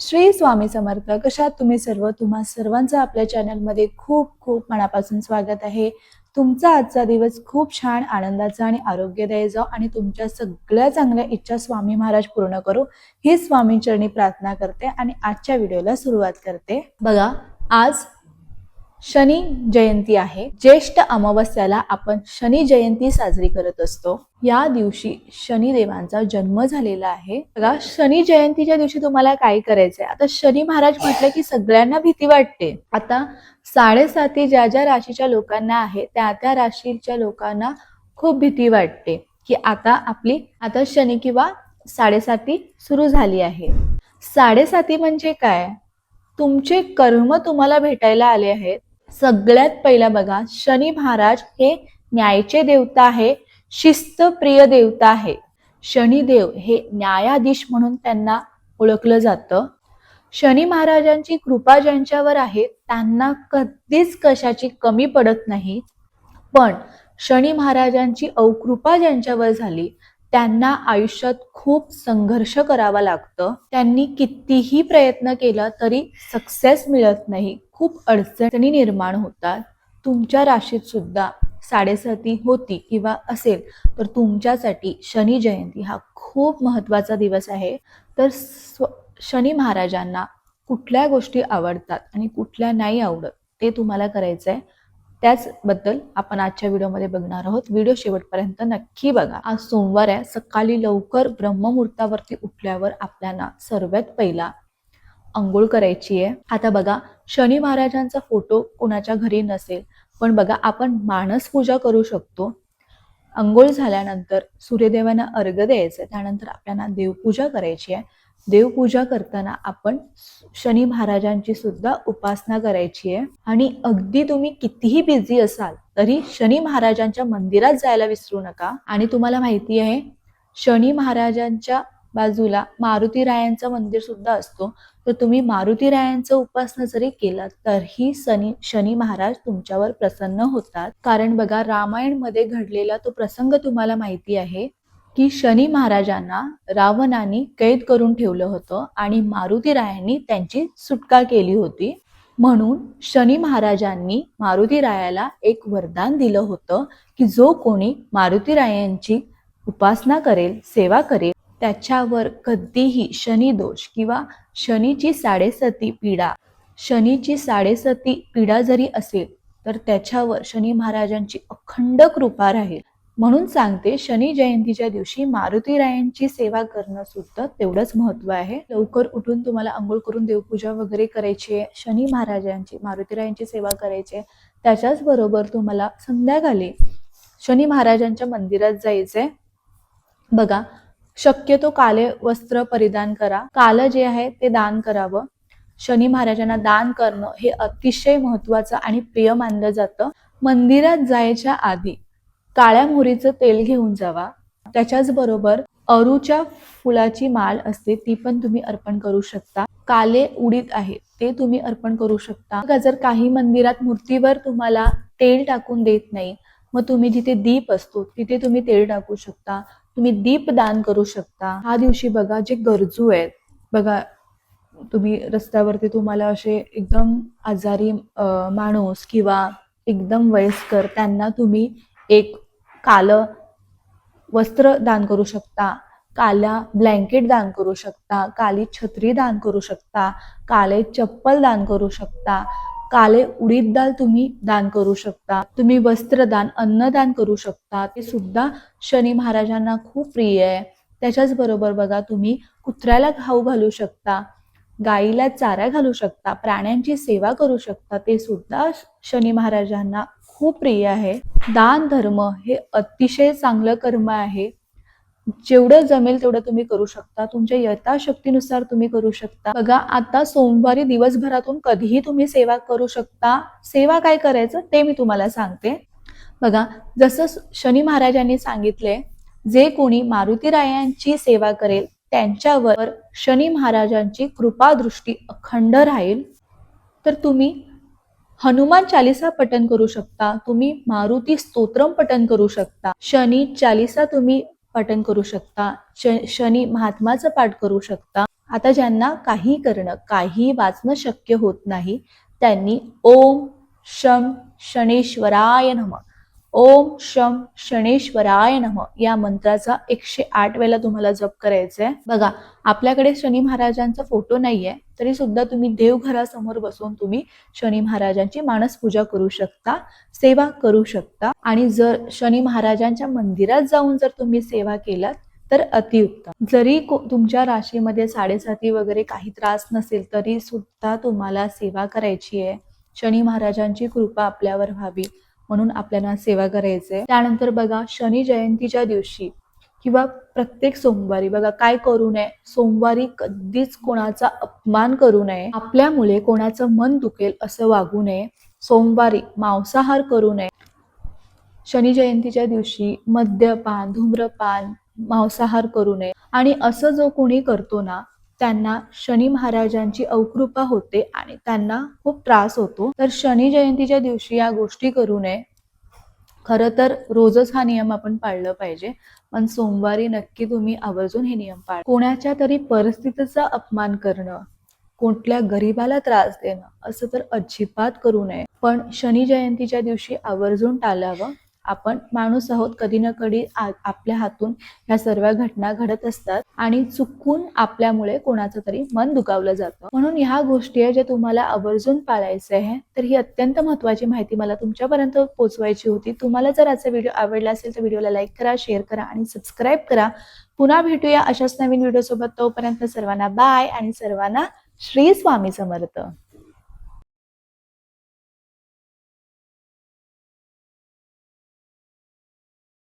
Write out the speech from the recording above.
श्री स्वामी समर्थ कशात तुम्ही सर्व? तुम्हा सर्वांचं आपल्या चॅनलमध्ये खूप खूप मनापासून स्वागत आहे. तुमचा आजचा दिवस खूप छान आनंदाचा आणि आरोग्यदायी जाओ आणि तुमच्या सगळ्या चांगल्या इच्छा स्वामी महाराज पूर्ण करू. ही स्वामींचरणी प्रार्थना करते आणि आजच्या व्हिडिओला सुरुवात करते. बघा आज शनी जयंती आहे. ज्येष्ठ अमावस्याला आपण शनी जयंती साजरी करत असतो. या दिवशी शनी देवांचा जन्म झालेला आहे. बघा शनी जयंतीच्या दिवशी तुम्हाला काय करायचंय? आता शनी महाराज म्हटलं की सगळ्यांना भीती वाटते. आता साडेसाती ज्या ज्या राशीच्या लोकांना आहे त्या त्या राशीच्या लोकांना खूप भीती वाटते की आता आपली आता शनी किंवा साडेसाती सुरू झाली आहे. साडेसाती म्हणजे काय? तुमचे कर्म तुम्हाला भेटायला आले आहेत. सगळ्यात पहिला बघा शनी महाराज हे न्यायचे देवता आहे शिस्तप्रिय देवता आहे. शनिदेव हे न्यायाधीश म्हणून त्यांना ओळखलं जातं. शनी महाराजांची कृपा ज्यांच्यावर आहे त्यांना कधीच कशाची कमी पडत नाही. पण शनी महाराजांची अवकृपा ज्यांच्यावर झाली त्यांना आयुष्यात खूप संघर्ष करावा लागतं. त्यांनी कितीही प्रयत्न केला तरी सक्सेस मिळत नाही. खूप अडचणी निर्माण होतात. तुमच्या राशीत सुद्धा साडेसाती होती किंवा असेल तर तुमच्यासाठी शनी जयंती हा खूप महत्त्वाचा दिवस आहे. तर स्व शनी महाराजांना कुठल्या गोष्टी आवडतात आणि कुठल्या नाही आवडत ते तुम्हाला करायचं आहे त्याचबद्दल आपण आजच्या व्हिडिओमध्ये बघणार आहोत. व्हिडिओ शेवटपर्यंत नक्की बघा. आज सोमवार आहे. सकाळी लवकर ब्रह्ममुहूर्तावरती उठल्यावर आपल्याला सर्वात पहिला अंघोळ करायची आहे. आता बघा शनी महाराजांचा फोटो कोणाच्या घरी नसेल पण बघा आपण मानस पूजा करू शकतो. अंघोळ झाल्यानंतर सूर्यदेवांना अर्घ द्यायचं त्यानंतर आपल्याला देवपूजा करायची आहे. देवपूजा करताना आपण शनी महाराजांची सुद्धा उपासना करायची आहे. आणि अगदी तुम्ही कितीही बिझी असाल तरी शनी महाराजांच्या मंदिरात जायला विसरू नका. आणि तुम्हाला माहिती आहे शनी महाराजांच्या बाजूला मारुती रायांचं मंदिर सुद्धा असतो. तर तुम्ही मारुती रायांचं उपासना जरी केला तरीही शनी शनी महाराज तुमच्यावर प्रसन्न होतात. कारण बघा रामायणमध्ये घडलेला तो प्रसंग तुम्हाला माहिती आहे. की शनी महाराजांना रावणाने कैद करून ठेवलं होतं आणि मारुती रायांनी त्यांची सुटका केली होती. म्हणून शनी महाराजांनी मारुती रायाला एक वरदान दिलं होतं की जो कोणी मारुती रायांची उपासना करेल सेवा करेल त्याच्यावर कधीही शनी दोष किंवा शनीची साडेसती पीडा शनीची साडेसती पीडा जरी असेल तर त्याच्यावर शनी महाराजांची अखंड कृपा राहील. म्हणून सांगते शनी जयंतीच्या दिवशी मारुती रायांची सेवा करणं सुद्धा तेवढंच महत्त्व आहे. लवकर उठून तुम्हाला आंघोळ करून देवपूजा वगैरे करायची आहे शनी महाराजांची मारुती रायांची सेवा करायची आहे त्याच्याच बरोबर तुम्हाला संध्याकाळी शनी महाराजांच्या मंदिरात जायचंय. बघा शक्यतो काले वस्त्र परिधान करा. कालं जे आहे ते दान करावं. शनी महाराजांना दान करणं हे अतिशय महत्वाचं आणि प्रिय मानलं जातं. मंदिरात जायच्या आधी काळ्या मोहरीचं तेल घेऊन जावा. त्याच्याच बरोबर अरूच्या फुलाची माळ असते ती पण तुम्ही अर्पण करू शकता. काले उडीत आहे ते तुम्ही अर्पण करू शकता. का जर काही मंदिरात मूर्तीवर तुम्हाला तेल टाकून देत नाही मग तुम्ही जिथे दीप असतो तिथे तुम्ही तेल टाकू शकता. तुम्ही दीप दान करू शकता. हा दिवशी बघा जे गरजू आहेत बघा तुम्ही रस्त्यावरती तुम्हाला असे एकदम आजारी माणूस किंवा एकदम वयस्कर त्यांना तुम्ही एक कालं वस्त्र दान करू शकता काल्या ब्लँकेट दान करू शकता काली छत्री दान करू शकता काले चप्पल दान करू शकता काले उडीद दाल तुम्ही दान करू शकता तुम्ही वस्त्रदान अन्नदान करू शकता ते सुद्धा शनी महाराजांना खूप प्रिय आहे. त्याच्याच बरोबर बघा तुम्ही कुत्र्याला खाऊ घालू शकता गाईला चारा घालू शकता प्राण्यांची सेवा करू शकता ते सुद्धा शनी महाराजांना खूप प्रिय आहे. दान धर्म हे अतिशय चांगलं कर्म आहे. जेवढं जमेल तेवढं तुम्ही करू शकता. तुमच्या यथाशक्तीनुसार तुम्ही करू शकता. बघा आता सोमवारी दिवसभरातून कधीही तुम्ही सेवा करू शकता. सेवा काय करायचं ते मी तुम्हाला सांगते. बघा जसं शनी महाराजांनी सांगितले जे कोणी मारुती रायांची सेवा करेल त्यांच्यावर शनी महाराजांची कृपादृष्टी अखंड राहील. तर तुम्ही हनुमान चालिसा पठन करू शकता. तुम्ही मारुती स्तोत्रम पठन करू शकता. शनी चालिसा तुम्ही पठन करू शकता. श- शनी महात्माचं पाठ करू शकता. आता ज्यांना काही करणं काही वाचणं शक्य होत नाही त्यांनी ओम शम शनेश्वराय नमः. ओम शम शनेश्वराय नम. या मंत्राचा एकशे आठ वेळेला तुम्हाला जप करायचा आहे बघा आपल्याकडे शनी महाराजांचा फोटो नाहीये तरी सुद्धा तुम्ही देवघरासमोर बसून तुम्ही शनी महाराजांची मानस पूजा करू शकता सेवा करू शकता. आणि जर शनी महाराजांच्या मंदिरात जाऊन जर तुम्ही सेवा केलात तर अतिउत्तम. जरी तुमच्या राशीमध्ये साडेसाती वगैरे काही त्रास नसेल तरी सुद्धा तुम्हाला सेवा करायची आहे शनी महाराजांची कृपा आपल्यावर व्हावी. म्हणून आपल्याला सेवा करायचे त्यानंतर बघा शनी जयंतीच्या दिवशी किंवा प्रत्येक सोमवारी बघा काय करू नये? सोमवारी कधीच कोणाचा अपमान करू नये. आपल्यामुळे कोणाचं मन दुखेल असं वागू नये. सोमवारी मांसाहार करू नये. शनी जयंतीच्या दिवशी मद्यपान धूम्रपान मांसाहार करू नये. आणि असं जो कोणी करतो ना त्यांना शनी महाराजांची अवकृपा होते आणि त्यांना खूप त्रास होतो. तर शनी जयंतीच्या दिवशी या गोष्टी करू नये. खरं तर रोजच हा नियम आपण पाळलं पाहिजे. पण सोमवारी नक्की तुम्ही आवर्जून हे नियम पाळ. कोणाच्या तरी परिस्थितीचा अपमान करणं कुठल्या गरीबाला त्रास देणं असं तर अजिबात करू नये. पण शनी जयंतीच्या दिवशी आवर्जून टाळावं. आपण माणूस आहोत कधी ना कधी आपल्या हातून ह्या सर्व घटना घडत असतात आणि चुकून आपल्यामुळे कोणाचं तरी मन दुखावलं जातं. म्हणून ह्या गोष्टी आहे ज्या तुम्हाला आवर्जून पाळायचं आहे. तर ही अत्यंत महत्वाची माहिती मला तुमच्यापर्यंत पोहोचवायची होती. तुम्हाला जर आजचा व्हिडिओ आवडला असेल तर व्हिडिओला लाईक करा शेअर करा आणि सबस्क्राईब करा. पुन्हा भेटूया अशाच नवीन व्हिडिओ सोबत तोपर्यंत सर्वांना बाय आणि सर्वांना श्री स्वामी समर्थ.